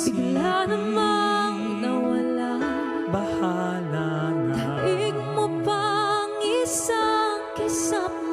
Bigla namang nawala. Bahala na. Taig mo pang isang kisap.